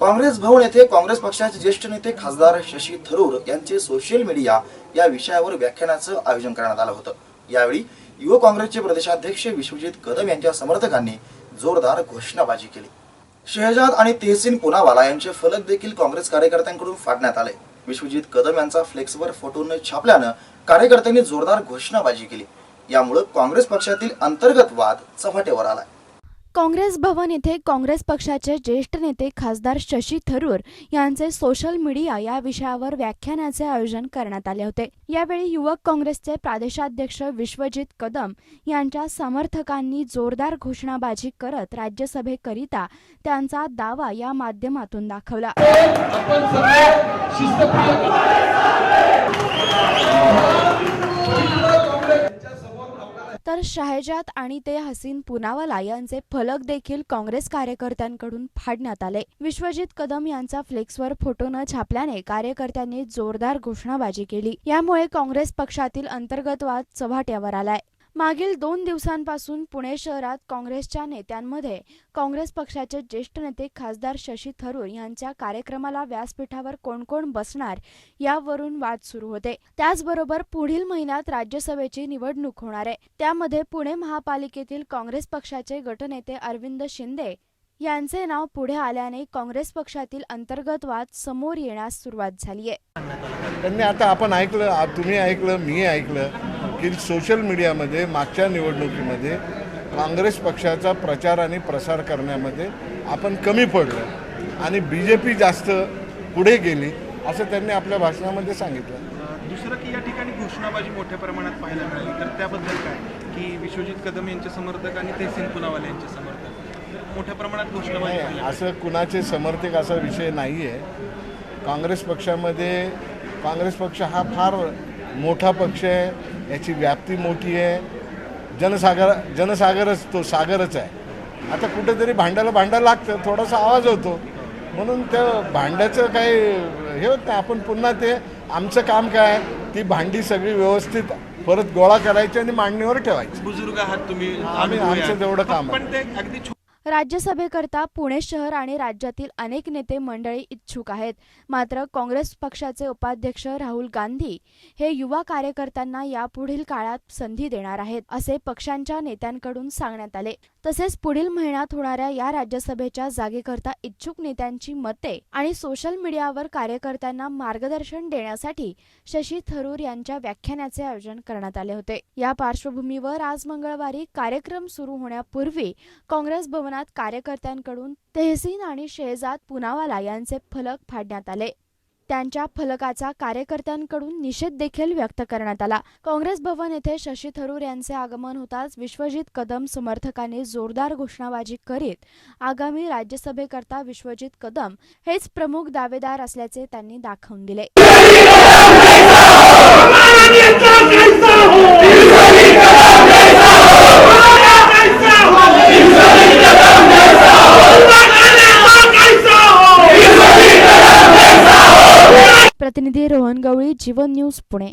काँग्रेस भवन येथे काँग्रेस पक्षाचे ज्येष्ठ नेते खासदार शशी थरूर यांचे सोशल मीडिया या विषयावर व्याख्यानाचं आयोजन करण्यात आलं होतं. यावेळी युवक काँग्रेसचे प्रदेशाध्यक्ष विश्वजित कदम यांच्या समर्थकांनी जोरदार घोषणाबाजी केली. शहजाद आणि तेहसीन पुनावाला यांचे फलक देखील काँग्रेस कार्यकर्त्यांकडून फाडण्यात आले. विश्वजित कदम यांचा फ्लेक्सवर फोटो छापल्यानं कार्यकर्त्यांनी जोरदार घोषणाबाजी केली. यामुळे काँग्रेस पक्षातील अंतर्गत वाद चव्हाट्यावर आलाय. काँग्रेस भवन येथे काँग्रेस पक्षाचे ज्येष्ठ नेते खासदार शशी थरूर यांचे सोशल मीडिया या विषयावर व्याख्यानाचे आयोजन करण्यात आले होते. यावेळी युवक काँग्रेसचे प्रादेशाध्यक्ष विश्वजित कदम यांच्या समर्थकांनी जोरदार घोषणाबाजी करत राज्यसभेकरिता त्यांचा दावा या माध्यमातून दाखवला. तर शाहजात आणि ते हसीन पुनावाला यांचे फलक देखील काँग्रेस कार्यकर्त्यांकडून फाडण्यात आले. विश्वजित कदम यांचा फ्लेक्सवर फोटो न छापल्याने कार्यकर्त्यांनी जोरदार घोषणाबाजी केली. यामुळे काँग्रेस पक्षातील अंतर्गत वाद चव्हाट्यावर आलाय. मागील दोन दिवसांपासून पुणे शहरात काँग्रेसच्या नेत्यांमध्ये काँग्रेस पक्षाचे ज्येष्ठ नेते खासदार शशी थरूर यांच्या कार्यक्रमाला व्यासपीठावर कोण कोण बसणार यावरून वाद सुरू होते. त्याचबरोबर पुढील महिन्यात राज्यसभेची निवडणूक होणार आहे. त्यामध्ये पुणे महापालिकेतील काँग्रेस पक्षाचे गटनेते अरविंद शिंदे यांचे नाव पुढे आल्याने काँग्रेस पक्षातील अंतर्गत वाद समोर येण्यास सुरुवात झाली आहे त्यांनी आता आपण ऐकलं तुम्ही ऐकलं मी ऐकलं. की सोशल मीडियामध्ये मागच्या निवडणुकीमध्ये काँग्रेस पक्षाचा प्रचार आणि प्रसार करण्यामध्ये आपण कमी पडलो. आणि बी जे पी जास्त पुढे गेली असं त्यांनी आपल्या भाषणामध्ये सांगितलं. दुसरं की या ठिकाणी घोषणाबाजी मोठ्या प्रमाणात पाहायला मिळाली. तर त्याबद्दल काय? की विश्वजित कदम यांचे समर्थक आणि तेहसीन पुनावाले यांचे समर्थक? मोठ्या प्रमाणात घोषणाबाजी असं कुणाचे समर्थक असा विषय नाही आहे काँग्रेस पक्षामध्ये काँग्रेस पक्ष हा फार मोठा पक्ष आहे. याची व्याप्ती मोठी आहे. जनसागर जनसागरच तो सागरच आहे. आता कुठेतरी भांड्याला भांडं लागतं थोडासा आवाज होतो. म्हणून त्या भांड्याचं काही हे होत नाही. आपण पुन्हा ते आमचं काम काय ती भांडी सगळी व्यवस्थित परत गोळा करायची आणि मांडणीवर ठेवायची. बुजुर्ग आहात तुम्ही आम्ही- आमचं. तेवढं काम. पण ते अगदी राज्यसभेकरता पुणे शहर आणि राज्यातील अनेक नेते मंडळी इच्छुक आहेत. मात्र काँग्रेस पक्षाचे उपाध्यक्ष राहुल गांधी हे युवा कार्यकर्त्यांना यापुढील काळात संधी देणार आहेत असे पक्षांच्या नेत्यांकडून सांगण्यात आले. तसेच पुढील महिन्यात होणाऱ्या या राज्यसभेच्या जागेकरता इच्छुक नेत्यांची मते आणि सोशल मीडियावर कार्यकर्त्यांना मार्गदर्शन देण्यासाठी शशी थरूर यांच्या व्याख्यानाचे आयोजन करण्यात आले होते. या पार्श्वभूमीवर आज मंगळवारी कार्यक्रम सुरू होण्यापूर्वी काँग्रेस भवनात कार्यकर्त्यांकडून तेहसीन आणि शेहजाद पुनावाला यांचे फलक फाडण्यात आले. त्यांच्या फलकाचा कार्यकर्त्यांकडून निषेध देखील व्यक्त करण्यात आला. काँग्रेस भवन येथे शशी थरूर यांचे आगमन होताच विश्वजित कदम समर्थकांनी जोरदार घोषणाबाजी करीत आगामी राज्यसभेकरता विश्वजित कदम हेच प्रमुख दावेदार असल्याचे त्यांनी दाखवून दिले. प्रतिनिधी रोहन गवळी जीवन न्यूज पुणे.